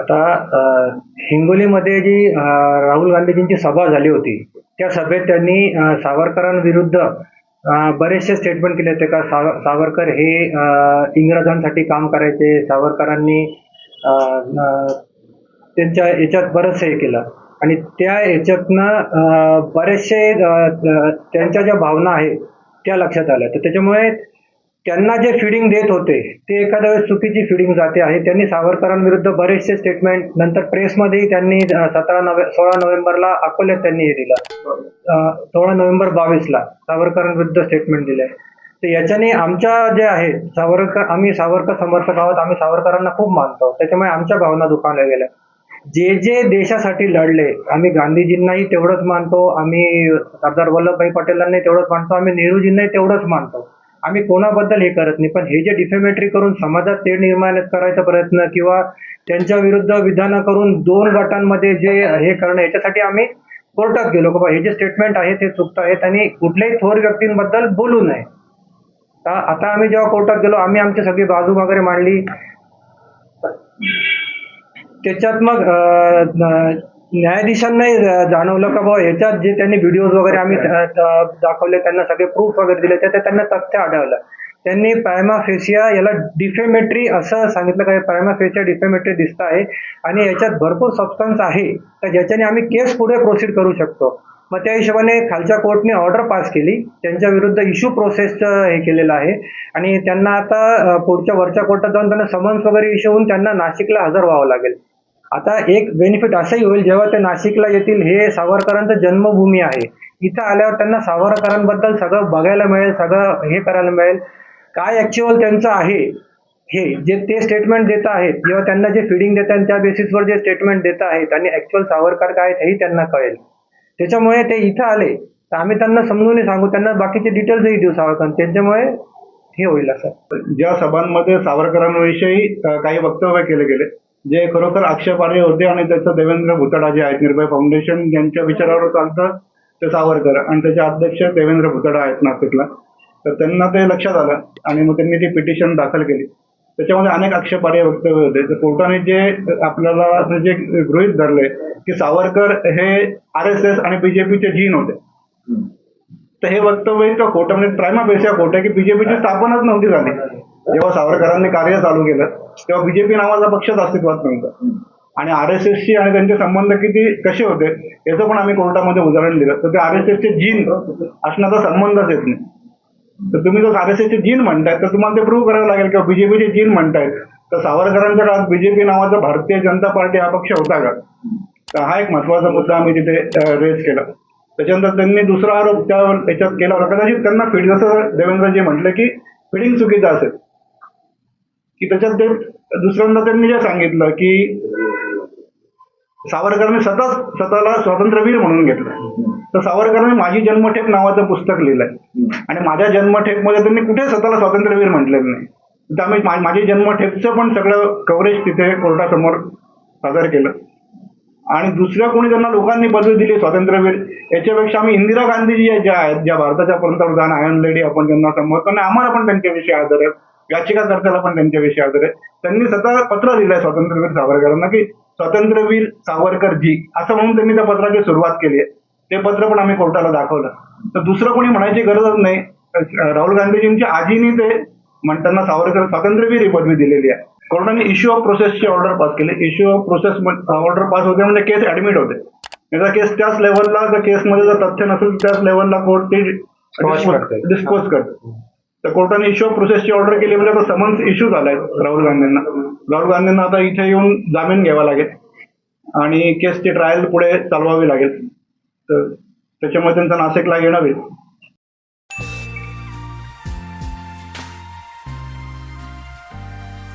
आता हिंगोलीमध्ये जी राहुल गांधीजींची सभा झाली होती त्या सभेत त्यांनी सावरकरांविरुद्ध बरेचसे स्टेटमेंट केले होते का साव सावरकर हे इंग्रजांसाठी काम करायचे सावरकरांनी त्यांच्या याच्यात बरंचसं हे केलं. आणि त्या याच्यातनं बरेचसे त्यांच्या ज्या भावना आहेत त्या लक्षात आल्या. तर त्याच्यामुळे त्यांना जे फिडिंग देत होते ते एखाद्या वेळेस चुकीची फिडिंग जाते आहे. त्यांनी सावरकरांविरुद्ध बरेचसे स्टेटमेंट नंतर प्रेसमध्येही त्यांनी सतरा नोव्हे सोळा नोव्हेंबरला अकोल्यात त्यांनी हे दिलं. सोळा नोव्हेंबर बावीसला सावरकरांविरुद्ध स्टेटमेंट दिलंय तर याच्याने आमच्या जे आहेत सावरकर आम्ही सावरकर समर्थक आहोत आम्ही सावरकरांना खूप मानतो. त्याच्यामुळे आमच्या भावना दुखावल्या गेल्या. जे जे देशासाठी लढले आम्ही गांधीजींनाही तेवढंच मानतो आम्ही सरदार वल्लभभाई पटेलांनाही तेवढंच मानतो आम्ही नेहरूजींनाही तेवढंच मानतो. आम्ही कोणाबद्दल हे करत नाही पण हे जे डिफेमेटरी करून समाजात ते निर्माण करायचा प्रयत्न किंवा त्यांच्या विरुद्ध विधानं करून दोन गटांमध्ये जे हे करणं याच्यासाठी आम्ही कोर्टात गेलो. की बा हे जे स्टेटमेंट आहे ते चुकत आहेत आणि कुठल्याही थोर व्यक्तींबद्दल बोलू नये. आता आता आम्ही जेव्हा कोर्टात गेलो आम्ही आमची सगळी बाजू वगैरे मांडली. त्याच्यात मग अं, न्यायाधीशांनाही जाणवलं का बाबा ह्याच्यात जे त्यांनी व्हिडिओज वगैरे आम्ही दाखवले त्यांना सगळे प्रूफ वगैरे दिले त्याच्यात त्यांना तथ्य आढळलं. त्यांनी प्रायमा फेसिया याला डिफेमेट्री असं सांगितलं का प्रायमा फेसिया डिफेमेट्री दिसत आहे आणि याच्यात भरपूर सबस्टन्स आहे. तर ज्याच्याने आम्ही केस पुढे प्रोसीड करू शकतो. मग त्या हिशोबाने खालच्या कोर्टने ऑर्डर पास केली. त्यांच्या विरुद्ध इश्यू प्रोसेसचं हे केलेलं आहे. आणि त्यांना आता पुढच्या वरच्या कोर्टात जाऊन त्यांना समन्स वगैरे इश्यू होऊन त्यांना नाशिकला हजर व्हावं लागेल. आता एक बेनिफिट असंही होईल जेव्हा ते नाशिकला येतील हे सावरकरांचं जन्मभूमी आहे. इथं आल्यावर त्यांना सावरकरांबद्दल सगळं बघायला मिळेल सगळं हे करायला मिळेल. काय ॲक्च्युअल त्यांचं आहे हे जे ते स्टेटमेंट देत आहेत किंवा त्यांना जे फिडिंग देत आहेत त्या बेसिसवर जे स्टेटमेंट देत आहेत आणि ॲक्च्युअल सावरकर काय आहेत हेही त्यांना कळेल. त्याच्यामुळे ते इथं आले तर आम्ही त्यांना समजूनही सांगू त्यांना बाकीचे डिटेल्सही देऊ सावरकर. त्यांच्यामुळे हे होईल असं. ज्या सभांमध्ये सावरकरांविषयी काही वक्तव्य केले गेले जे खरोखर आक्षेपार्ह होते आणि त्याचं देवेंद्र भुतडा जे आहेत निर्भय फाउंडेशन यांच्या विचारावर चालतं ते सावरकर आणि त्याचे अध्यक्ष देवेंद्र भुतडा आहेत नाशिकला. तर त्यांना ते लक्षात आलं आणि मग त्यांनी ती पिटिशन दाखल केली. त्याच्यामध्ये अनेक आक्षेपार्ह वक्तव्य होते. तर कोर्टाने जे आपल्याला असं जे गृहीत धरले की सावरकर हे आर एस एस आणि बीजेपीचे जीन होते. तर हे वक्तव्य इतकं खोटं म्हणजे प्रायमा पेशा खोटं आहे की बीजेपीची स्थापनाच नव्हती झाली. जेव्हा सावरकरांनी कार्य चालू केलं तेव्हा बीजेपी नावाचा पक्षच अस्तित्वात नव्हता. आणि आर एस एसशी आणि त्यांचे संबंध किती कसे होते याचं पण आम्ही कोर्टामध्ये उदाहरण दिलं. तर ते आर एस एसचे जीन असण्याचा संबंधच येत नाही. तर तुम्ही जर आर एस एसचे जीन म्हणताय तर तुम्हाला ते प्रूव्ह करावं लागेल किंवा बीजेपीचे जीन म्हणतायत तर सावरकरांच्या काळात बीजेपी नावाचा भारतीय जनता पार्टी हा पक्ष होता का? तर हा एक महत्त्वाचा मुद्दा आम्ही तिथे रेज केला. त्याच्यानंतर त्यांनी दुसरा आरोप त्यावर त्याच्यात केला होता. कदाचित त्यांना फीड जसं देवेंद्रजी म्हटलं की फिडिंग चुकीचं असेल. की त्याच्यात ते दुसऱ्यांदा त्यांनी जे सांगितलं की सावरकरांनी स्वतः स्वतःला स्वातंत्र्यवीर म्हणून घेतलं. तर सावरकरांनी माझी जन्मठेप नावाचं पुस्तक लिहिलंय. आणि माझ्या जन्मठेपमध्ये त्यांनी कुठे स्वतःला स्वातंत्र्यवीर म्हटलेलं नाही. तर आम्ही माझी जन्मठेपचं पण सगळं कव्हरेज तिथे कोर्टासमोर सादर केलं. आणि दुसऱ्या कोणी त्यांना लोकांनी पदवी दिली स्वातंत्र्यवीर याच्यापेक्षा आम्ही इंदिरा गांधीजी ज्या आहेत ज्या भारताच्या पंतप्रधान आयन लेडी आपण त्यांना समजतो आणि आम्हाला पण त्यांच्याविषयी आदर आहे. याचिकाकर्त्याला पण त्यांच्याविषयी आदर आहे त्यांनी स्वतः पत्र दिलंय स्वातंत्र्यवीर सावरकरांना की स्वातंत्र्यवीर सावरकर जी असं म्हणून त्यांनी त्या पत्राची सुरुवात केली आहे. ते पत्र पण आम्ही कोर्टाला दाखवलं. तर दुसरं कोणी म्हणायची गरजच नाही. राहुल गांधीजींच्या आजीनी ते म्हणताना सावरकर स्वातंत्र्यवीर ही पदवी दिलेली आहे. कोर्टाने इश्यू ऑफ प्रोसेसची ऑर्डर पास केली. Issue of process order pass होते म्हणजे केस ऍडमिट होते. केस त्याच लेवलला जर केसमध्ये जर तथ्य नसेल त्याच लेवलला कोर्ट ती. डिस्पोज करते. तर कोर्टाने इश्यू ऑफ प्रोसेसची ऑर्डर केली म्हणजे आता समन्स इश्यू झालाय राहुल गांधींना. राहुल गांधींना आता इथे येऊन जामीन घ्यावा लागेल आणि केसची ट्रायल पुढे चालवावी लागेल. तर त्याच्यामुळे त्यांचं नाशिकला येणं होईल.